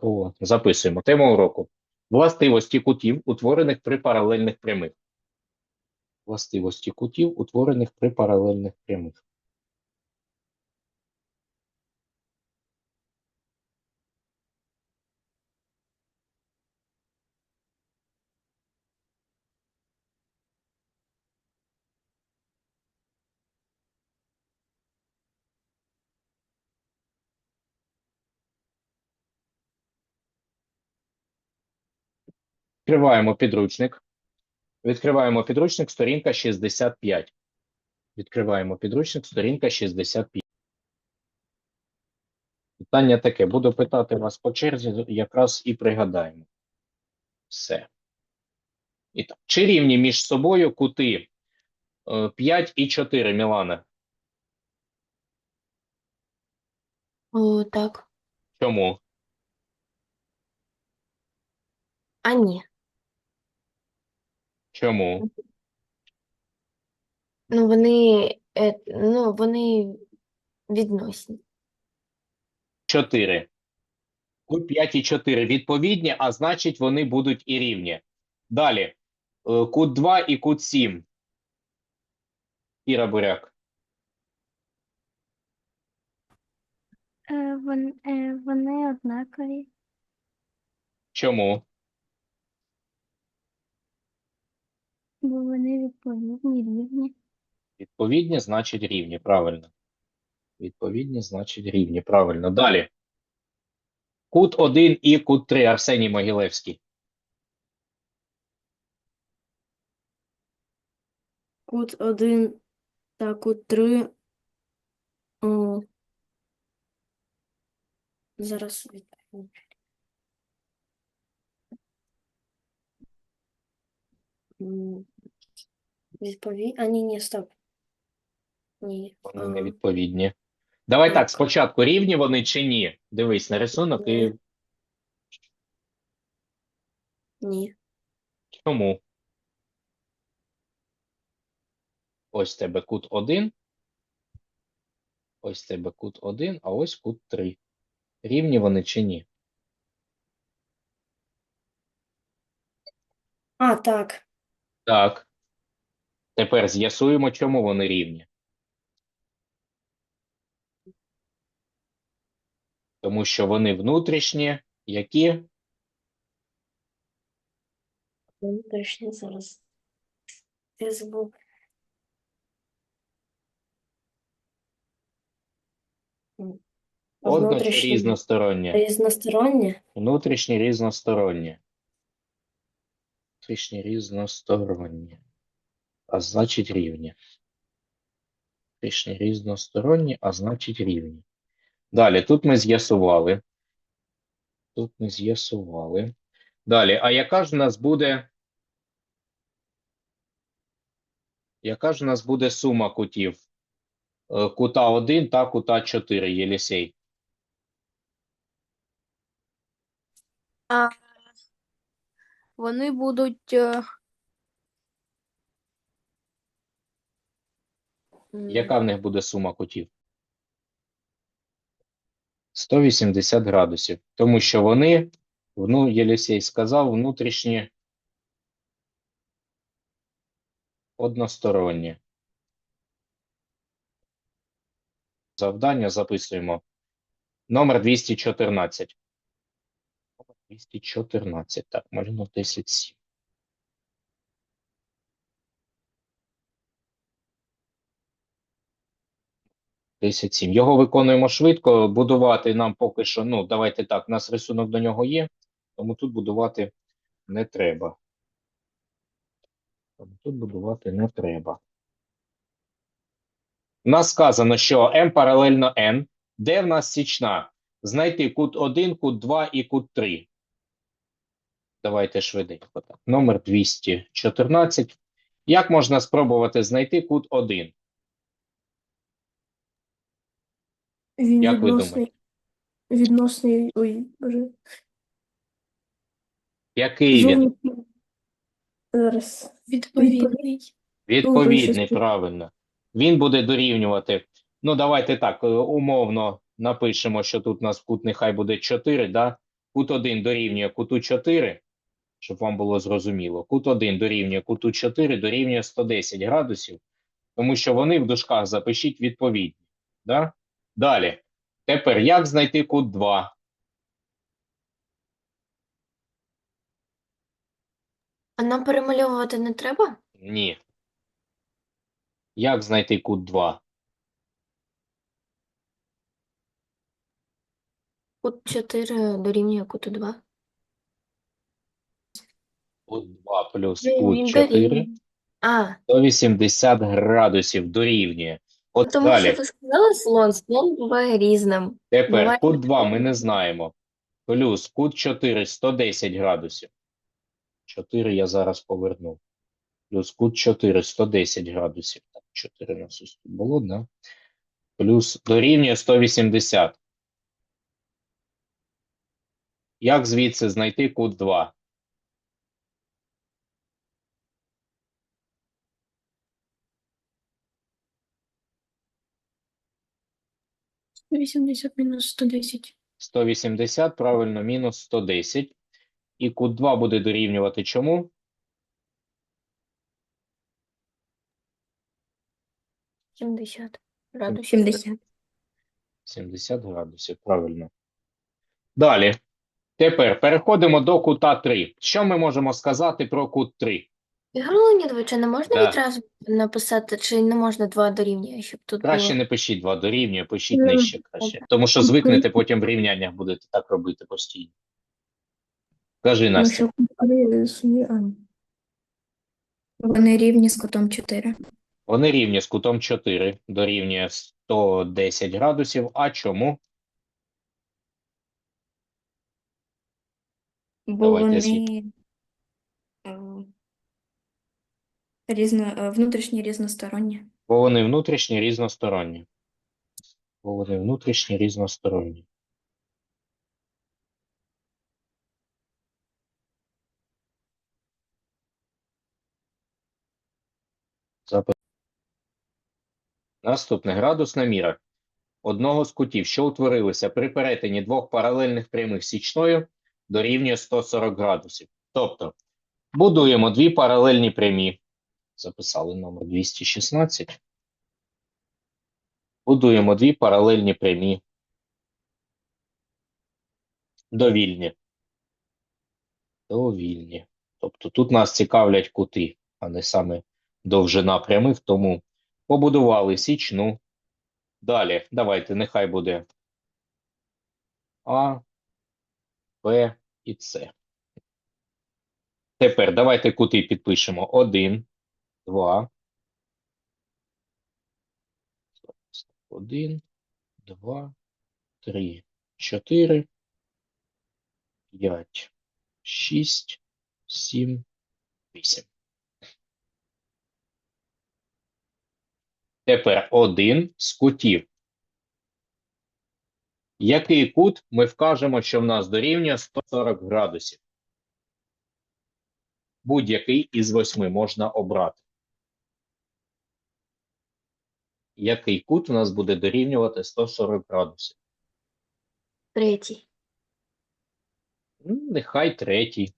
О, записуємо. тему уроку. Властивості кутів, утворених при паралельних прямих. Властивості кутів, утворених при паралельних прямих. Відкриваємо підручник. Відкриваємо підручник, сторінка 65. Відкриваємо підручник, сторінка 65. Питання таке. Буду питати вас по черзі, якраз і пригадаємо. Все. І так. Чи рівні між собою кути е, 5 і 4, Мілана? О, так. Чому? А ні. Чому? Ну вони, е, ну, вони відносні. 4. Кут 5 і 4 відповідні, а значить вони будуть і рівні. Далі. Е, Кут 2 і кут 7. Іра Буряк. Е, вон, е, вони однакові. Чому? Бо вони відповідні, рівні. Відповідні значить рівні, правильно. Відповідні значить рівні, правильно. Далі. Кут 1 і кут 3. Арсеній Могилевський. Кут 1 та кут 3. О, зараз відповім. Відповідь. А, ні, ні, стоп. Ні. Вони не відповідні. Давай так, спочатку рівні вони чи ні? Дивись на рисунок і Ні. Ні. чому? Ось тебе кут 1. Ось тебе кут 1, а ось кут 3. Рівні вони чи ні? А, так. Так. Тепер з'ясуємо, чому вони рівні. Тому що вони внутрішні, які Внутрішнє зараз. Одно чи Внутрішнє різносторонні. різностороннє. Внутрішні різносторонні. Внутрішні різносторонні. А значить рівні. Внутрішні різносторонні, а значить рівні. Далі, тут ми з'ясували. Тут ми з'ясували. Далі, а яка ж у нас буде. Яка ж у нас буде сума кутів? Е, Кута 1 та кута 4, Єлісей. Вони будуть е, Яка в них буде сума кутів? 180 градусів. Тому що вони, ну, Єлісей сказав, внутрішні односторонні. Завдання записуємо. Номер 214. Номер 214. Так, 107. Десять сім. Його виконуємо швидко. Будувати нам поки що, ну, давайте так, у нас рисунок до нього є, тому тут будувати не треба. Тому тут будувати не треба. У нас сказано, що m паралельно n. Де в нас січна? Знайти кут 1, кут 2 і кут 3. Давайте швиденько. Так. Номер 214. Як можна спробувати знайти кут 1? Він Як ви відносний, відносний, ой, боже, Який він? зовнішній, зараз, відповідний. Відповідний, правильно. Він буде дорівнювати. Ну, давайте так, е, умовно напишемо, що тут у нас кут нехай буде 4, да? кут 1 дорівнює куту 4, щоб вам було зрозуміло. Кут 1 дорівнює куту 4 дорівнює 110 градусів, тому що вони в дужках запишіть відповідні. Да? Далі. Тепер як знайти кут 2? А нам перемальовувати не треба? Ні. Як знайти кут 2? Кут 4 дорівнює куту 2. Кут 2 плюс кут 4. А, 180 градусів дорівнює. От тому далі. що ви сказали слон, слон буває різним. Тепер буває кут 2 ми не знаємо. Плюс кут 4 110 градусів. 4 я зараз поверну. Плюс кут 4 110 градусів. Так, 4 у нас ось тут було, да? Плюс дорівнює 180. Як звідси знайти кут 2? — 80 мінус 110. 180, правильно, мінус 110. І кут 2 буде дорівнювати чому? 70 градусів. 70. 70 градусів, правильно. Далі. Тепер переходимо до кута 3. Що ми можемо сказати про кут 3? Ігор Леонідович, а не можна Да. відразу написати, чи не можна два дорівнює, щоб тут Краще було? не пишіть 2 дорівнює, пишіть Ну, нижче краще. Тому що звикнете потім в рівняннях будете так робити постійно. Кажи, Тому Настя. що а, Вони рівні з кутом 4. Вони рівні з кутом 4, дорівнює 110 градусів. А чому? Бо Давайте звідти. вони е, різно, е, внутрішні різносторонні. Бо вони внутрішні різносторонні. Бо вони внутрішні різносторонні. Запит. Наступне градусна міра одного з кутів, що утворилися при перетині двох паралельних прямих січною, дорівнює 140 градусів. Тобто будуємо дві паралельні прямі. Записали номер 216. Будуємо дві паралельні прямі. Довільні. Довільні. Тобто тут нас цікавлять кути, а не саме довжина прямих, тому побудували січну. Далі, давайте, нехай буде А, Б і С. Тепер давайте кути підпишемо 1, 2, 1, 2, 3, 4, 5, 6, 7, 8. Тепер один з кутів. Який кут ми вкажемо, що в нас дорівнює 140 градусів? Будь-який із восьми можна обрати. Який кут у нас буде дорівнювати 140 градусів? Третій. Ну, нехай третій.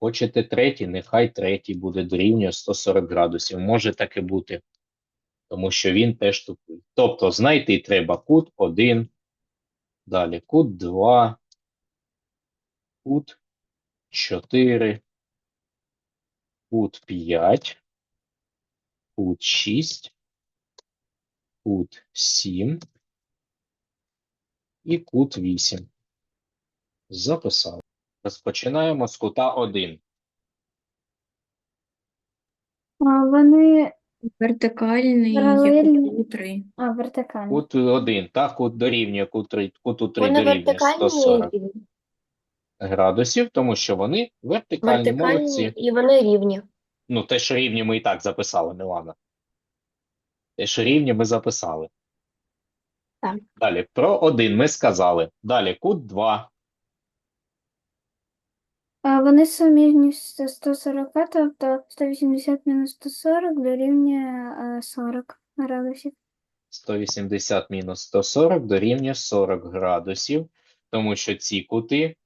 Хочете третій, нехай третій буде дорівнює 140 градусів. Може таке бути, тому що він теж тупий. Тобто знайти треба кут 1, далі кут 2, кут 4, кут 5, кут 6, кут 7 і кут 8. Записали. Розпочинаємо з кута 1. А вони Вертикальний є 3. а, вертикальні. Кут 1, так, кут дорівнює кут 3, куту 3 Вони дорівнює вертикальні 140 і градусів, тому що вони вертикальні, вертикальні, молодці. і вони рівні. Ну, те, що рівні ми і так записали, Мілана. Що рівні ми записали. Так. Далі, про 1 ми сказали. Далі, кут 2. А вони суміжні з 140, тобто 180 мінус 140 дорівнює е, 40 градусів. 180 мінус 140 дорівнює 40 градусів, тому що ці кути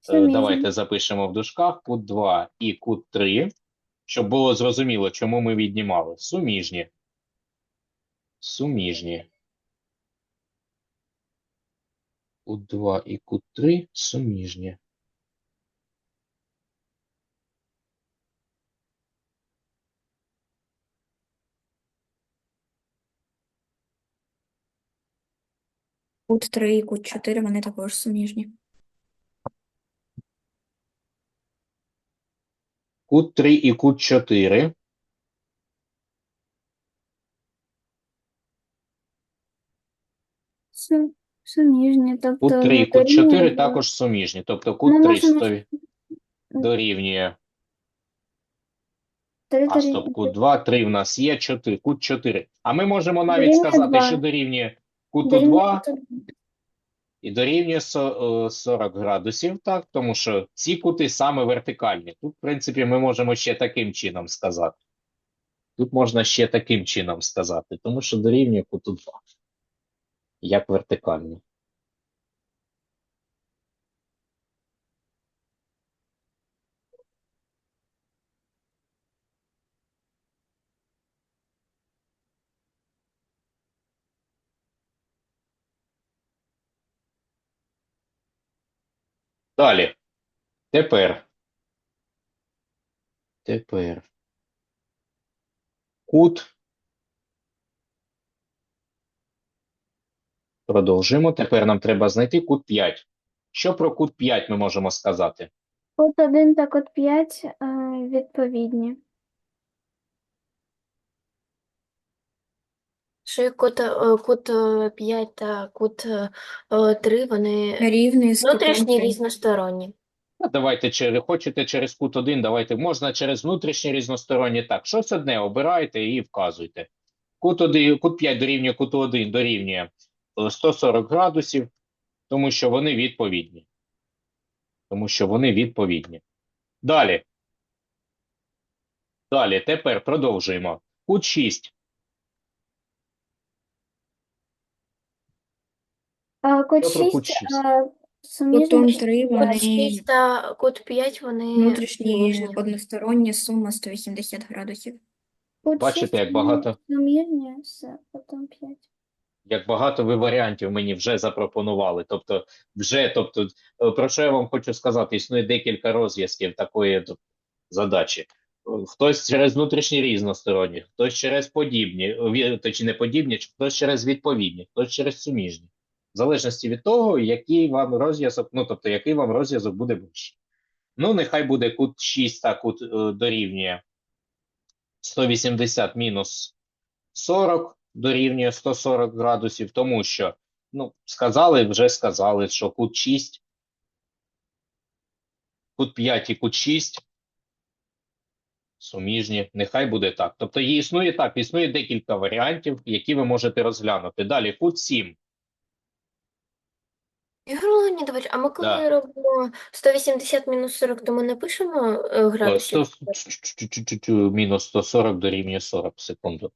Суміжні. давайте запишемо в дужках кут 2 і кут 3, щоб було зрозуміло, чому ми віднімали. Суміжні. Суміжні. Кут 2 і кут 3 суміжні. Кут 3 і кут 4, вони також суміжні. Кут 3 і кут 4. Су- Суміжні, тобто Кут 3 і кут 4 дорівнює також суміжні. Тобто кут 3 можемо- сто- дорівнює. три А дорівнює- стоп, кут 2, 3 в нас є 4, кут 4. А ми можемо навіть Дорівнює сказати, два. що дорівнює куту дорівнює 2 куту- і дорівнює со- е, 40 градусів, так? Тому що ці кути саме вертикальні. Тут, в принципі, ми можемо ще таким чином сказати. Тут можна ще таким чином сказати, тому що дорівнює куту 2. Як вертикальні. Далі. Тепер. Тепер. Кут. Продовжуємо. Тепер нам треба знайти кут 5. Що про кут 5 ми можемо сказати? Кут 1 та кут 5 е, відповідні. Що кут, е, кут е, 5 та кут е, е, 3, вони Рівний внутрішні різносторонні. Давайте через, хочете через кут 1, давайте можна через внутрішні різносторонні. Так, щось одне обирайте і вказуйте. Кут 1, кут 5 дорівнює куту 1 дорівнює е, 140 градусів, тому що вони відповідні. Тому що вони відповідні. Далі. Далі, тепер продовжуємо. Кут 6. А кут Що про 6 шість? е, суміжні. Кутом 3 6 та кут 5, вони внутрішні суміжні. односторонні сума 180 градусів. Бачите, як багато? Суміжні з кутом 5. Як багато ви варіантів мені вже запропонували. Тобто, вже, тобто, е, про що я вам хочу сказати, існує декілька розв'язків такої задачі. Е, Хтось через внутрішні різносторонні, хтось через подібні, е, точні не подібні, хтось через відповідні, хтось через суміжні. В залежності від того, який вам розв'язок, ну тобто, який вам розв'язок буде ближче. Ну, нехай буде кут 6, так кут дорівнює 180 мінус 40 дорівнює 140 градусів, тому що, ну, сказали, вже сказали, що кут 6, кут 5 і кут 6 суміжні, нехай буде так. Тобто існує так, існує декілька варіантів, які ви можете розглянути. Далі, кут 7. Ігор Леонідович, а ми коли Да. робимо 180 мінус 40, то ми не пишемо е, градусів? 100 чу-чу-чу-чу-чу, мінус 140 дорівнює 40 секунду.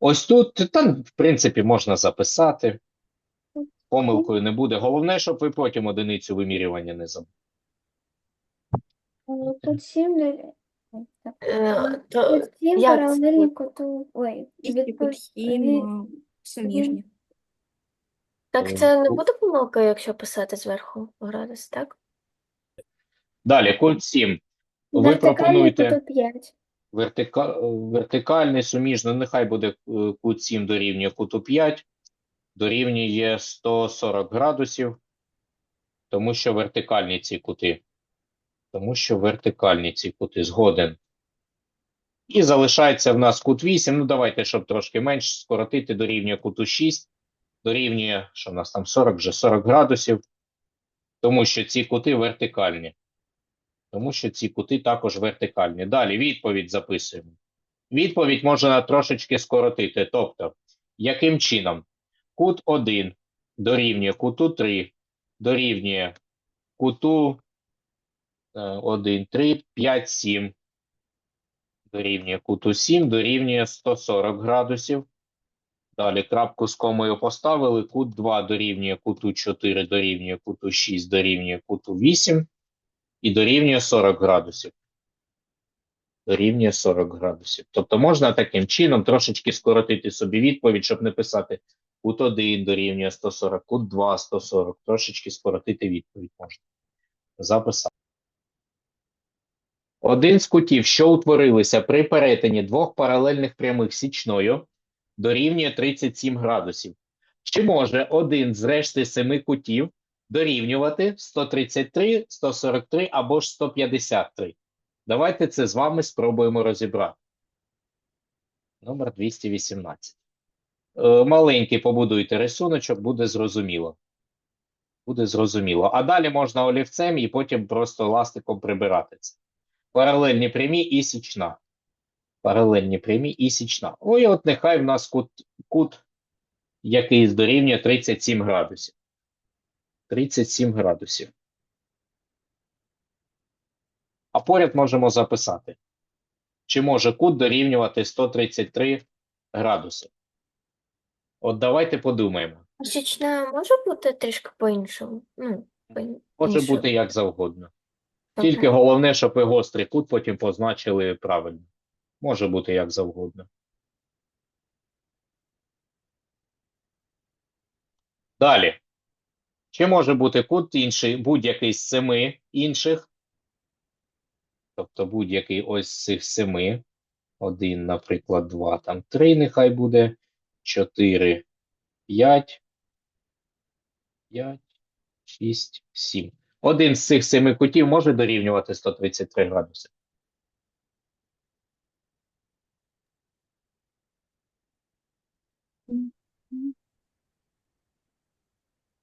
Ось тут, там, в принципі, можна записати. Помилкою не буде. Головне, щоб ви потім одиницю вимірювання не забули. Е, 7 так. Е, то, Кут 7 як це? паралельні куту. Ой, І відпо- кут 7 від- суміжні. так це не буде помилка, якщо писати зверху градус, так? Далі, кут 7. Ви пропонуєте 5. Вертика... вертикальний, суміжно, нехай буде е, кут 7 дорівнює куту 5, дорівнює 140 градусів, тому що вертикальні ці кути. Тому що вертикальні ці кути згоден. І залишається в нас кут 8. Ну, давайте, щоб трошки менш скоротити, дорівнює куту 6, дорівнює, що в нас там 40, вже 40 градусів, тому що ці кути вертикальні. Тому що ці кути також вертикальні. Далі відповідь записуємо. Відповідь можна трошечки скоротити. Тобто, яким чином? Кут 1 дорівнює куту 3, дорівнює куту 1, 3, 5, 7. Дорівнює куту 7, дорівнює 140 градусів. Далі крапку з комою поставили. Кут 2 дорівнює куту 4, дорівнює куту 6, дорівнює куту 8. І дорівнює 40 градусів. Дорівнює 40 градусів. Тобто можна таким чином трошечки скоротити собі відповідь, щоб не писати кут 1 дорівнює 140, кут 2 140. Трошечки скоротити відповідь можна. Записати. Один з кутів, що утворилися при перетині двох паралельних прямих січною, дорівнює 37 градусів. Чи може один з решти семи кутів дорівнювати 133, 143 або ж 153? Давайте це з вами спробуємо розібрати. Номер 218. Е, Маленький побудуйте рисуночок, буде зрозуміло. Буде зрозуміло. А далі можна олівцем і потім просто ластиком прибирати це. Паралельні прямі і січна. Паралельні прямі і січна. Ой, от нехай в нас кут, кут який дорівнює 37 градусів. 37 градусів. А поряд можемо записати. Чи може кут дорівнювати 133 градуси? От давайте подумаємо. Січна може бути трішки по-іншому? Ну, Може по-іншому. бути як завгодно. Добре. Тільки головне, щоб ви гострий кут потім позначили правильно. Може бути як завгодно. Далі. Чи може бути кут інший, будь-який з семи інших? Тобто будь-який ось з цих семи. Один, наприклад, два, там три, нехай буде. Чотири, п'ять, п'ять, шість, сім. Один з цих семи кутів може дорівнювати 133 градуси.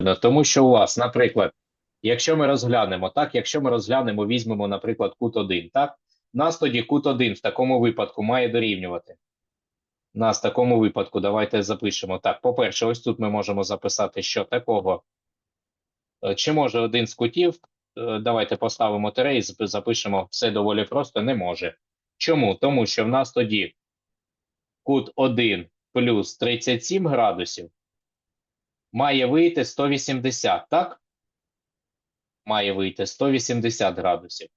Тому що у вас, наприклад, якщо ми розглянемо, так, якщо ми розглянемо, візьмемо, наприклад, кут 1, так, нас тоді кут 1 в такому випадку має дорівнювати. Нас в такому випадку давайте запишемо. Так, по-перше, ось тут ми можемо записати, що такого. Е, Чи може один з кутів, е, давайте поставимо тире і запишемо все доволі просто, не може. Чому? Тому що в нас тоді кут 1 плюс 37 градусів має вийти 180, так? Має вийти 180 градусів.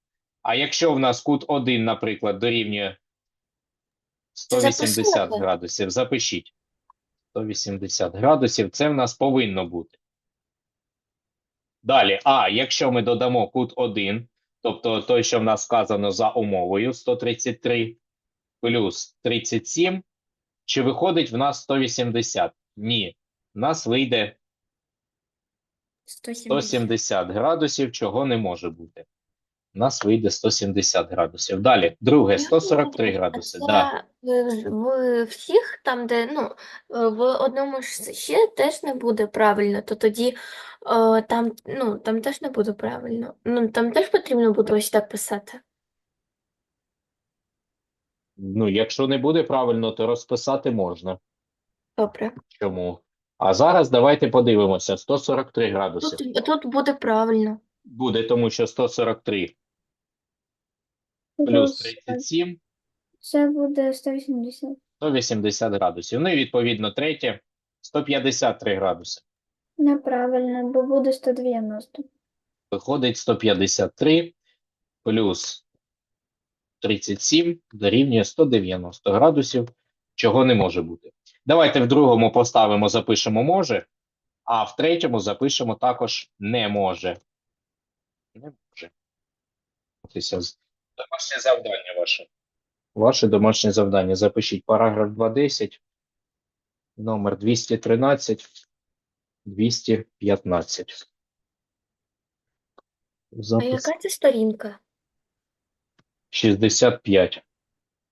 А якщо в нас кут 1, наприклад, дорівнює 180 записати? градусів, запишіть. 180 градусів, це в нас повинно бути. Далі, а якщо ми додамо кут 1, тобто той, що в нас сказано за умовою 133 плюс 37, чи виходить в нас 180? Ні. Нас вийде 170. 170 градусів, чого не може бути. У нас вийде 170 градусів. Далі, друге, 143 градуси. Це Да. в, в всіх там, де ну, в одному ж ще теж не буде правильно, то тоді е, там, ну, там теж не буде правильно. Ну, там теж потрібно буде ось так писати. Ну, якщо не буде правильно, то розписати можна. Добре. Чому? А зараз давайте подивимося. 143 градуси. Тут, тут буде правильно. Буде, тому що 143 плюс Плюс 37 Це буде 180. 180 градусів. Ну і відповідно третє 153 градуси. Неправильно, бо буде 190. Виходить 153 плюс 37 дорівнює 190 градусів, чого не може бути. Давайте в другому поставимо, запишемо може, а в третьому запишемо також не може. Не може. Домашнє завдання ваше. Ваше домашнє завдання. Запишіть параграф 2.10, номер 213, 215. А яка це сторінка? 65.